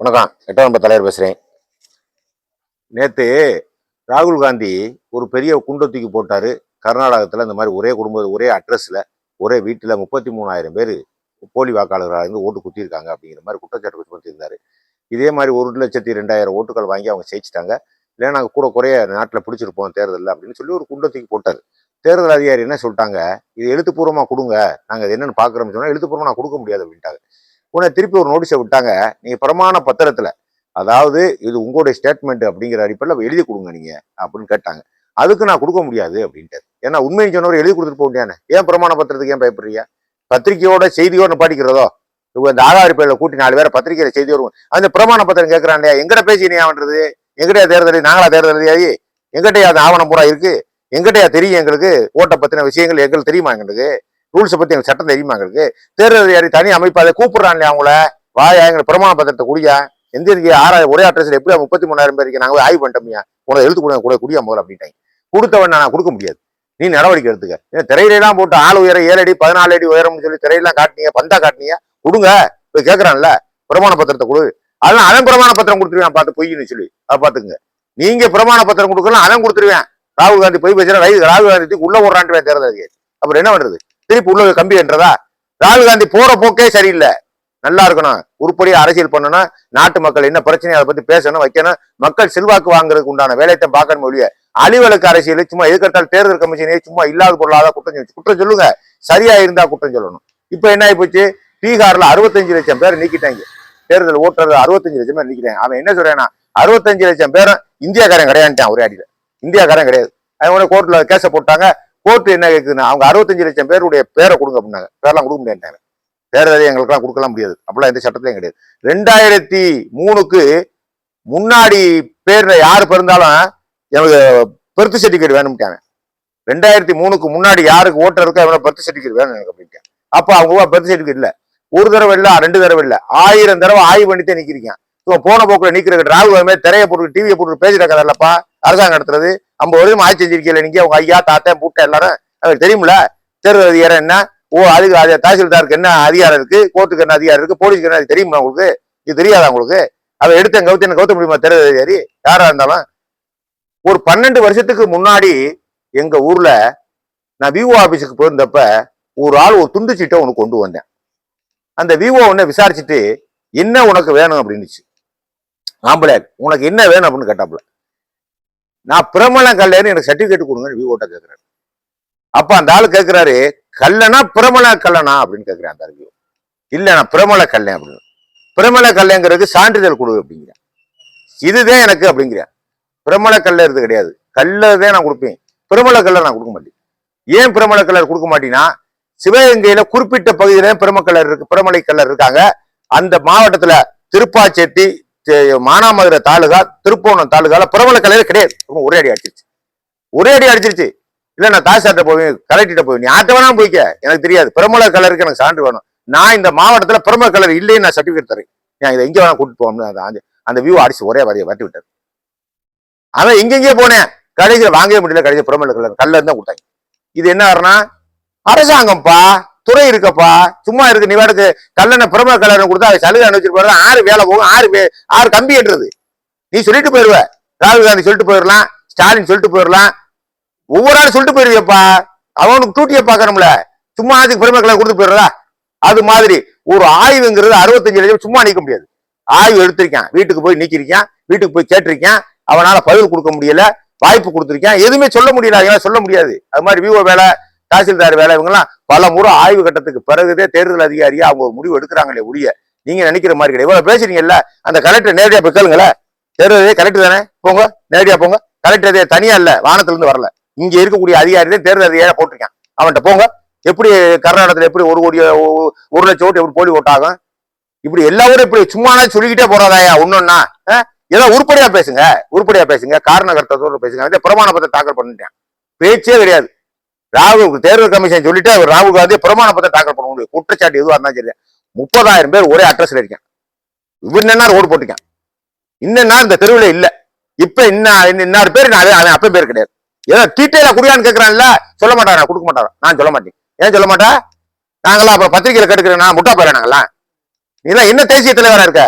வணக்கம். எட்டாம் தலைவர் பேசுகிறேன் நேற்று ராகுல் காந்தி ஒரு பெரிய குண்டை தூக்கி போட்டார். கர்நாடகத்தில் இந்த மாதிரி ஒரே குடும்ப ஒரே அட்ரஸில் ஒரே வீட்டில் முப்பத்தி மூணாயிரம் பேர் போலி வாக்காளர்களாக இருந்து ஓட்டு குத்திருக்காங்க அப்படிங்கிற மாதிரி குற்றச்சாட்டு சுமத்தியிருந்தார் இதே மாதிரி ஒரு லட்சத்தி ரெண்டாயிரம் ஓட்டுகள் வாங்கி அவங்க ஜெயிச்சிட்டாங்க. இல்லை நாங்கள் கூட குறைய நாட்டில் பிடிச்சிருப்போம் தேர்தலில் அப்படின்னு சொல்லி ஒரு குண்டை தூக்கி போட்டார். தேர்தல் அதிகாரி என்ன சொல்லிட்டாங்க? இது எழுத்துப்பூர்வமாக கொடுங்க. நாங்கள் என்னென்னு பார்க்குறோம்னு சொன்னால் எழுத்துப்பூர்வமாக நான் கொடுக்க முடியாது அப்படின்ட்டாங்க. உன்னை திருப்பி ஒரு நோட்டீஸை விட்டாங்க. நீங்கள் பிரமாண பத்திரத்தில் அதாவது இது உங்களுடைய ஸ்டேட்மெண்ட் அப்படிங்கிற அடிப்படையில் எழுதி கொடுங்க நீங்க அப்படின்னு கேட்டாங்க. அதுக்கு நான் கொடுக்க முடியாது அப்படின்ட்டு ஏன்னா உண்மைன்னு சொன்னவர் எழுதி கொடுத்துட்டு போக முடியாது ஏன் பிரமாண பத்திரத்துக்கு ஏன் பயப்படுறீங்க? பத்திரிக்கையோட செய்தியோட பாட்டிக்கிறதோ இவங்க இந்த ஆதார் பேரில் கூட்டி நாலு பேரை பத்திரிக்கையில் செய்தி வருவோம். அந்த பிரமாண பத்திரம் கேட்கறான் இல்லையா? எங்கிட்ட பேசி நீ எங்கிட்டயா தேர்தல் நாங்களா தேர்தல் அதிகாரி எங்கிட்டயா அந்த ஆவணம் பூரா இருக்கு? எங்கிட்டயா தெரியும் எங்களுக்கு? ஓட்டை பத்தின விஷயங்கள் எங்களுக்கு தெரியுமா எங்களுக்கு? ரூல்ஸை பற்றி எங்களுக்கு சட்டம் தெரியுமா எங்களுக்கு தேர்தல் அதிகாரி தனி அமைப்பு அதை கூப்பிடுறான் அவங்கள. வாயா எங்களுக்கு பிரமாண பத்திரத்தை குடியா. எந்த இருக்கு ஆறாயிரம் ஒரே அட்ரஸில் எப்படி முப்பத்தி மூணாயிரம் பேர் இருக்கு நாங்கள் ஆய்வு பண்ணிட்டோம்யா. உனக்கு எழுத்து கூட கூட குடியா முதல்ல அப்படின்ட்டாங்க. கொடுத்தவன் நான் கொடுக்க முடியாது. நீ நடவடிக்கை எடுத்துக்க. ஏன்னா திரையிலாம் போட்டு ஆள் உயரம் ஏழு அடி பதினாலு அடி உயரம்னு சொல்லி திரையெல்லாம் காட்டினீங்க பந்தா காட்டினீங்க கொடுங்க. போய் கேட்குறான்ல பிரமாண பத்திரத்தை கொடு. அதெல்லாம் அவன் பிரமாண பத்திரம் கொடுத்துருவேன். பார்த்து பொய்ன்னு சொல்லி. அதை பார்த்துக்குங்க. நீங்க பிரமாண பத்திரம் கொடுக்கலாம் அவன் கொடுத்துருவேன். ராகுல் காந்தி போய் பேசுறா ராகுல் காந்தி உள்ளே உள்ள போடுறான்ட்டு தேர்தல் அதிகாரி. அப்புறம் என்ன பண்றது? திருப்பி உள்ள கம்பி என்றதா? ராகுல் காந்தி போற போக்கே சரியில்லை. நல்லா இருக்கணும். உருப்படியா அரசியல் பண்ணணும். நாட்டு மக்கள் என்ன பிரச்சனை அதை பத்தி பேசணும் வைக்கணும். மக்கள் செல்வாக்கு வாங்குறதுக்கு உண்டான வேலையத்தை பார்க்கணும் ஒழிய அழிவலுக்கு அரசியல் சும்மா எதிர்கட்டால் தேர்தல் கமிஷனே சும்மா இல்லாத பொருளாத குற்றம் சொல்லி குற்றம் சொல்லுங்க. சரியா இருந்தா குற்றம் சொல்லணும். இப்ப என்ன ஆகி போச்சு? பீகார்ல அறுபத்தஞ்சு லட்சம் பேர் நீக்கிட்டாங்க. தேர்தல் ஓட்டுறது அறுபத்தஞ்சு லட்சம் பேர் நீக்கிட்டாங்க. அவன் என்ன சொல்றான்னா அறுபத்தஞ்சு லட்சம் பேரும் இந்தியாக்காரன் கிடையாண்டான் ஒரே அடியில. இந்தியாக்காரன் கிடையாது. அவங்க கோர்ட்ல கேச போட்டாங்க. கோர்ட் என்ன கேட்குதுன்னா அவங்க அறுபத்தஞ்சு லட்சம் பேருடைய பேரை கொடுங்க அப்படின்னாங்க. பேரெல்லாம் கொடுக்க முடியாட்டாங்க பேர் எதையும் எங்களுக்கெல்லாம் கொடுக்கலாம் முடியாது. அப்படிலாம் எந்த சட்டத்திலையும் கிடையாது. ரெண்டாயிரத்தி மூணுக்கு முன்னாடி பேர் யார் பிறந்தாலும் எனக்கு பர்த் சர்டிஃபிகேட் வேணும்ட்டாங்க. ரெண்டாயிரத்தி மூணுக்கு முன்னாடி யாருக்கு ஓட்டர் இருக்கோ அவனோட பர்த் சர்டிஃபிகேட் வேணும் எனக்கு அப்படின்ட்டேன் அப்போ அவங்க பர்த் சர்டிஃபிகேட் இல்லை. ஒரு தடவை இல்லை ரெண்டு தடவை இல்லை. ஆயிரம் தடவை ஆய்வு பண்ணித்தே நிற்கிறீங்க ஸோ போன போக்கில் நிற்கிறக்கு ராகுல் மாதிரி திரையை போட்டு டிவியை போட்டு பேசிட்டு கதை அரசாங்கம் நடத்துறது. ஐம்பது வருஷம் ஆட்சி செஞ்சிருக்கீங்க நீங்க உங்க ஐயா தாத்தா பூட்டை எல்லாரும். அவருக்கு தெரியுமில தேர்தல் அதிகாரம் என்ன? ஓ அதுக்கு அது தாசில்தாருக்கு என்ன அதிகாரம் இருக்கு? கோர்ட்டுக்கு என்ன அதிகாரம் இருக்கு? போலீஸ்க்கு என்ன அது தெரியுமா உங்களுக்கு? இது தெரியாதா உங்களுக்கு? அதை எடுத்து கவுத்து என்ன கவுத்த முடியுமா தேர்தல் அதிகாரி? யாரா இருந்தாலும். ஒரு பன்னெண்டு வருஷத்துக்கு முன்னாடி எங்க ஊர்ல நான் விஓ ஆபீஸுக்கு போயிருந்தப்ப ஒரு ஆள் ஒரு துண்டு சீட்டை உனக்கு கொண்டு வந்தேன். அந்த விவோ உன்னை விசாரிச்சுட்டு என்ன உனக்கு வேணும் அப்படின்னுச்சு. ஆம்பளை உனக்கு என்ன வேணும் அப்படின்னு கேட்டாப்புல. நான் பிரமலம் கல்லைன்னு எனக்கு சர்டிபிகேட் கொடுங்கன்னு விவோட்ட கேட்குறாரு அப்ப அந்த ஆள் கேட்கிறாரு கல்லனா பிரமல கல்லனா? அப்படின்னு கேட்கிறேன் அந்த அறிவியோ இல்லை நான் பிரமல கல்லை அப்படின்னு. பிரமல கல்லைங்கிறது சான்றிதழ் கொடு அப்படிங்கிறேன் இதுதான் எனக்கு அப்படிங்கிறேன் பிரமல கல்ல இருந்து கிடையாது. கல்லதான் நான் கொடுப்பேன். பிரமல கல்லை நான் கொடுக்க மாட்டேன். ஏன் பிரமல கல்லர் கொடுக்க மாட்டேன்னா சிவகங்கையில குறிப்பிட்ட பகுதியில பிரமக்கல்லர் இருக்கு பிரமலை கல்லர் இருக்காங்க. அந்த மாவட்டத்துல திருப்பாச்சேட்டி மானாமதுரை தாலுகா திருப்போணம் தாலுகால பிரபல கலையில கிடையாது. ஒரே அடி அடிச்சிருச்சு. ஒரே அடி அடிச்சிருச்சு. இல்ல நான் தாசாட்ட போவேன் கலெக்டர்கிட்ட போவேன் நீ ஆட்ட வேணாம் போய்க்க. எனக்கு தெரியாது. பிரமல கலருக்கு எனக்கு சான்று வேணும். நான் இந்த மாவட்டத்துல பிரமல கலர் இல்லைன்னு நான் சர்டிபிகேட் தரேன். நான் இதை எங்க வேணா கூட்டிட்டு போகணும்னு அந்த- அந்த வியூ அடிச்சு ஒரே வரைய வட்டி விட்டார். அவன் எங்கெங்கே போனேன். கடைசியில் வாங்கவே முடியல. கடைசியில் பிரமல கலர் கல்ல தான் கொடுத்தாங்க. இது என்ன ஆறுனா அரசாங்கம்ப்பா துறை இருக்கப்பா. சும்மா இருக்கு நீ வேடுக்கு கல்லணை பிரம கல்லணை கொடுத்தா அதை சலுகை அனுப்பிச்சிருப்பாரு ஆறு வேலை போகும் ஆறு ஆறு கம்பி ஏற்றுறது. நீ சொல்லிட்டு போயிருவ. ராகுல் காந்தி சொல்லிட்டு போயிடலாம் ஸ்டாலின் சொல்லிட்டு போயிடலாம் ஒவ்வொரு ஆளும் சொல்லிட்டு போயிருவியப்பா. அவனுக்கு டூட்டியை பார்க்கணும்ல. சும்மா அதுக்கு பெருமை கலர் கொடுத்து போயிடுறா. அது மாதிரி ஒரு ஆய்வுங்கிறது அறுபத்தஞ்சு லட்சம் சும்மா நீக்க முடியாது. ஆய்வு எடுத்திருக்கான். வீட்டுக்கு போய் நீக்கிருக்கான் வீட்டுக்கு போய் கேட்டிருக்கான். அவனால பதில் கொடுக்க முடியல. வாய்ப்பு கொடுத்துருக்கான். எதுவுமே சொல்ல முடியல. அதெல்லாம் சொல்ல முடியாது. அது மாதிரி விஓ வேலை தாசில்தார் வேலை இவங்கெல்லாம் பல முறை ஆய்வு கட்டத்துக்கு பிறகுதே தேர்தல் அதிகாரியா அவங்க ஒரு முடிவு எடுக்கிறாங்களே ஒழிய நீங்க நினைக்கிற மாதிரி கிடையாது. இவ்வளவு பேசுறீங்கல்ல அந்த கலெக்டர் நேரடியா போய் கேளுங்களேன் தேர்தல் கலெக்டர் தானே? போங்க நேரடியா போங்க. கலெக்டர் அதே தனியா இல்ல வானத்துல இருந்து வரல. இங்க இருக்கக்கூடிய அதிகாரி தான் தேர்தல் அதிகாரியா போட்டிருக்கான். அவன்கிட்ட போங்க. எப்படி கர்நாடகத்துல எப்படி ஒரு கோடி ஒரு லட்சம் ஓட்டு எப்படி போலி ஓட்டாகும் இப்படி எல்லா ஊரும் இப்படி சும்மானா சொல்லிக்கிட்டே போறாதாயா ஒன்னொன்னா ஏதோ உருப்படியா பேசுங்க உருப்படியா பேசுங்க காரண பேசுங்க. பிரமாண பத்திரம் தாக்கல் பண்ணிட்டேன். பேச்சே கிடையாது. ராகுல் தேர்தல் கமிஷன் சொல்லிட்டு அவர் ராகுல் காந்தி பிரமாண பத்திரம் தாக்கல் பண்ண முடியும். குற்றச்சாட்டு எதுவாக இருந்தாலும் சரி முப்பதாயிரம் பேர் ஒரே அட்ரஸ்ல இருக்கேன் இவர் என்ன ஓடு போட்டிருக்கேன். இன்னும் இந்த தெருவில் இல்லை. இப்ப இன்னும் இன்னொரு பேர் நான் அவன் அப்ப பேர் கிடையாது. ஏதோ டீட்டெயிலாக குடியான்னு கேட்கறான்ல சொல்ல மாட்டாரா? கொடுக்க மாட்டாரா? நான் சொல்ல மாட்டேன். ஏன் சொல்ல மாட்டா? நாங்களாம் அப்புறம் பத்திரிகையில் கேட்டுக்கிறேன். நான் முட்டா போயிடறேன் நாங்களாம் நீ என்ன தேசிய தலைவரா இருக்க.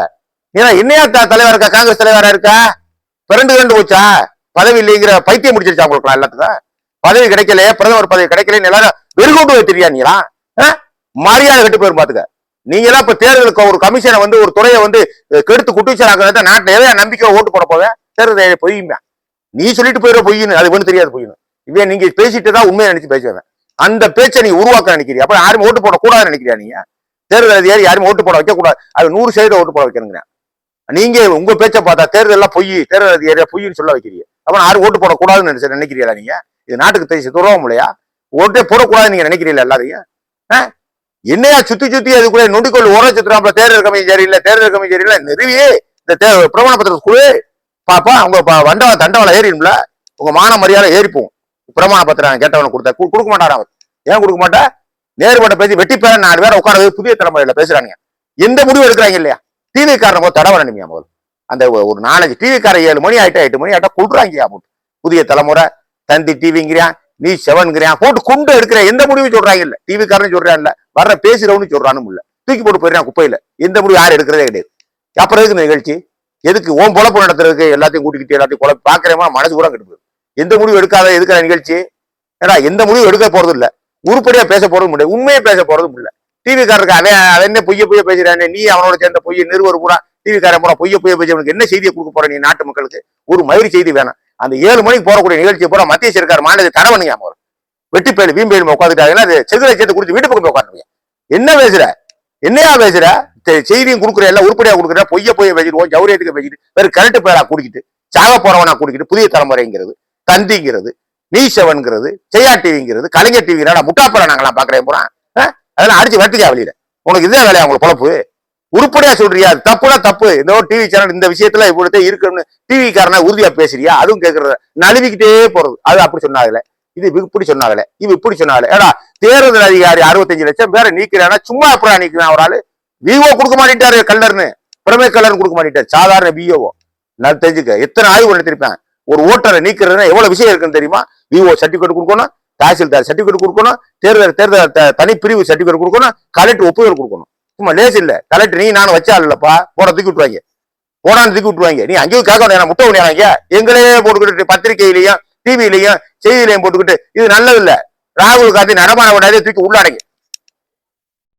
நீ என்னையா தலைவராக தலைவரா இருக்கா? காங்கிரஸ் தலைவரா இருக்கா? பிறண்டு கண்டு போச்சா? பதவி இல்லைங்கிற பைத்தியம் முடிச்சிருச்சா உங்களுக்கு எல்லாத்துக்கும்? பதவி கிடைக்கல பிரதமர் பதவி கிடைக்கல எல்லாரும் வெறுகோட்டு வைத்திரியா நீங்களா? மரியாதை கட்டு போயிரும் பாத்துக்க. நீங்க எல்லாம் இப்ப தேர்தலுக்கு ஒரு கமிஷனை வந்து ஒரு துறையை வந்து கெடுத்து குட்டிச்சலாக்கிறத நாட்டுல எதை நம்பிக்கை ஓட்டு போட போவேன் தேர்தல் பொய்யுமே. நீ சொல்லிட்டு போயிடுற பொய்யுன்னு அது ஒண்ணு தெரியாது பொய்யும் இவன் நீங்க பேசிட்டு தான் உண்மையை நினைச்சு பேசுவேன் அந்த பேச்சை நீ உருவாக்க நினைக்கிறீ அப்ப யாரும் ஓட்டு போடக்கூடாதுன்னு நினைக்கிறியா நீங்க? தேர்தல் அதிகாரி யாரும் ஓட்டு போட வைக்க கூடாது அது நூறு சைடு ஓட்டு போட வைக்கணுங்க நீங்க உங்க பேச்சை பார்த்தா தேர்தல் எல்லாம் பொய் தேர்தல் அதிகாரியா பொய்ன்னு சொல்ல வைக்கிறீங்க. அப்ப யாரும் ஓட்டு போடக்கூடாதுன்னு நினைச்சு நினைக்கிறீங்களா நீங்க? இது நாட்டுக்கு தேசி துரோகம் இல்லையா? ஓட்டே போடக்கூடாதுன்னு நீங்க நினைக்கிறீங்களா எல்லாரையும்? என்னையா சுத்தி சுத்தி அதுக்குள்ளே நொண்டிக்கொள் ஓர சுத்துறாப்புல தேர்தல் கமிஷன் சரியில்லை தேர்தல் கமிஷன் சரியில்லை நிறுவியே இந்த தே பிரமாண பத்திரத்துக்குள்ளே பாப்பா உங்க ப- வண்டவ தண்டவளை ஏறிடும்ல உங்க மான மரியாதை ஏறிப்போம். பிரமாண பத்திரம் கேட்டவனை கொடுத்தா கு- கொடுக்க மாட்டாரா அவர் ஏன் கொடுக்க மாட்டா? நேர்பட்ட பேசி வெட்டி பேர நாலு பேர் உட்கார புதிய தலைமுறையில பேசுறாங்க எந்த முடிவு எடுக்கிறாங்க இல்லையா? டிவி காரங்க தடவை வரணுமியா முதல்ல அந்த ஒரு நாலஞ்சு டிவி கார ஏழு மணி ஆயிட்டா எட்டு மணி ஆயிட்டா கொடுறாங்க போட்டு? புதிய தலைமுறை தந்தி டிவிங்கிறான் நீ செவன்கிறான் போட்டு குண்டு எடுக்கிற எந்த முடிவும் சொல்றாங்க இல்ல டிவிக்காரன் சொல்றான் இல்ல வர்ற பேசுறவனு சொல்றானும் இல்ல. தூக்கி போட்டு போயிடுறான் குப்பையில. எந்த முடிவு யாரும் எடுக்கிறதே கிடையாது. அப்புறம் எதுக்கு நிகழ்ச்சி? எதுக்கு ஓம் பொழப்பு நடத்துறதுக்கு எல்லாத்தையும் கூட்டிக்கிட்டு எல்லாத்தையும் குழப்ப பாக்குறேமா மனசு கூட கெட்டு எந்த முடிவு எடுக்காத எதுக்கிற நிகழ்ச்சி? ஏடா எந்த முடிவு எடுக்க போறது இல்ல. உருப்படியா பேச போறதும் இல்லை உண்மையை பேச போறதும் இல்ல டிவிக்காரருக்கு அவன் அவன் என்ன பொய்ய பொய்ய பேசுறானே நீ அவனோட சேர்ந்த பொய்ய நிறுவர் பூரா. டிவி போனா பூரா பொய்ய பொய்ய பேசி என்ன செய்தியை கொடுக்க போற நீ நாட்டு மக்களுக்கு? ஒரு மயிறு செய்தி வேணாம். அந்த ஏழு மணிக்கு போறக்கூடிய நிகழ்ச்சியை பூரா மத்திய சர்க்கார் மாநில தரவனுங்க அவர் வெட்டி பேர் வீம்பேல் உட்காந்துட்டாங்கன்னா அது செகுலை சேர்த்து குடிச்சு வீட்டு பக்கம் போய் உட்காந்துருங்க என்ன பேசுற? என்னையா பேசுற? செ- செய்தியும் கொடுக்குற எல்லாம் உருப்படியா கொடுக்குற பொய்ய பொய்ய பேசிட்டு ஜவுரியத்துக்கு பேசிட்டு வேற கரண்ட் பேரா குடிக்கிட்டு சாக போறவனா குடிக்கிட்டு புதிய தலைமுறைங்கிறது தந்திங்கிறது நீ செவன்கிறது செய்யா டிவிங்கிறது கலைஞர் டிவி முட்டாப்பற நாங்களாம் பாக்குறேன் போறான். அதெல்லாம் அடிச்சு வரட்டுக்கா வெளியில? உனக்கு இதுதான் வேலையா உங்களுக்கு பொழப்பு? உருப்படியா சொல்றியா? அது தப்புனா தப்பு. இந்த டிவி சேனல் இந்த விஷயத்துல இவ்வளவு இருக்கணும்னு டிவி காரனா உறுதியா பேசுறியா? அதுவும் கேட்கறத நழுவிக்கிட்டே போறது. அது அப்படி சொன்னாங்கல்ல இது இப்படி சொன்னாங்கல்ல இது இப்படி சொன்னாங்கல்ல ஏடா தேர்தல் அதிகாரி அறுபத்தஞ்சு லட்சம் பேரை நீக்கிறானா? சும்மா அப்புறம் நீக்கிறான் ஒரு ஆளு விஓ கொடுக்க மாட்டேட்டாரு கல்லர்னு. பிரமே கல்லர்னு கொடுக்க மாட்டேட்டாரு சாதாரண விஓ நான் தெரிஞ்சுக்க எத்தனை ஆய்வு எடுத்திருப்பேன்? ஒரு ஓட்டரை நீக்கிறதுனா எவ்வளவு விஷயம் இருக்குன்னு தெரியுமா? விஓ சர்டிபிகேட் கொடுக்கணும் தாசில்தார் சர்டிபிகேட் கொடுக்கணும் தேர்தல் தேர்தல் தனி தனிப்பிரிவு சர்டிபிகேட் கொடுக்கணும் கலெக்டர் ஒப்புதல் கொடுக்கணும். சும்மா லேஸ் இல்லை. கலெக்டர் நீ நானும் வச்சா இல்லப்பா. போட தூக்கி விட்டுருவாங்க. போடான்னு தூக்கி விட்டுருவாங்க. நீ அங்கேயும் கேட்க வேண்டிய முட்டை வேண்டியாங்க எங்களே போட்டுக்கிட்டு பத்திரிகையிலையும் டிவிலையும் செய்தியிலையும் போட்டுக்கிட்டு இது நல்லது இல்லை. ராகுல் காந்தி நடமாட விடாதே தூக்கி உள்ளாடைங்க.